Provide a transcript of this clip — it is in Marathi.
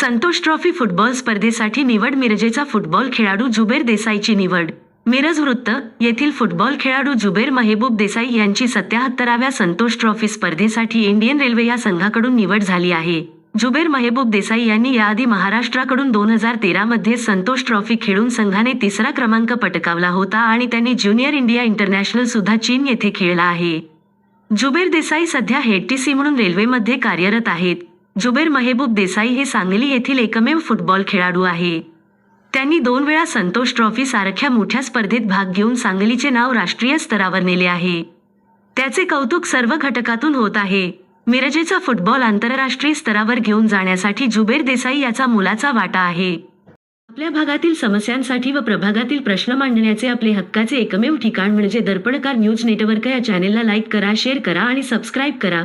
संतोष ट्रॉफी फुटबॉल स्पर्धेसाठी निवड मिरजेचा फुटबॉल खेळाडू जुबेर देसाईची निवड. मिरज वृत्त येथील फुटबॉल खेळाडू जुबेर महेबूब देसाई यांची सत्याहत्तराव्या संतोष ट्रॉफी स्पर्धेसाठी इंडियन रेल्वे या संघाकडून निवड झाली आहे. जुबेर महेबूब देसाई यांनी याआधी महाराष्ट्राकडून दोन हजार तेरामध्ये संतोष ट्रॉफी खेळून संघाने तिसरा क्रमांक पटकावला होता आणि त्यांनी ज्युनियर इंडिया इंटरनॅशनल सुद्धा चीन येथे खेळला आहे. जुबेर देसाई सध्या हेड टी सी म्हणून रेल्वेमध्ये कार्यरत आहेत. जुबेर महेबूब देसाई हे सांगली येथील एकमेव फुटबॉल खेळाडू आहे. त्यांनी दोन वेळा संतोष ट्रॉफी सारख्या मोठ्या स्पर्धेत भाग घेऊन सांगलीचे नाव राष्ट्रीय स्तरावर नेले आहे. त्याचे कौतुक सर्व घटकातून होत आहे. मिरजेचा फुटबॉल आंतरराष्ट्रीय स्तरावर घेऊन जाण्यासाठी जुबेर देसाई याचा मुलाचा वाटा आहे. आपल्या भागातील समस्यांसाठी व प्रभागातील प्रश्न मांडण्याचे आपले हक्काचे एकमेव ठिकाण म्हणजे दर्पणकार न्यूज नेटवर्क या चॅनेलला लाईक करा शेअर करा आणि सबस्क्राईब करा.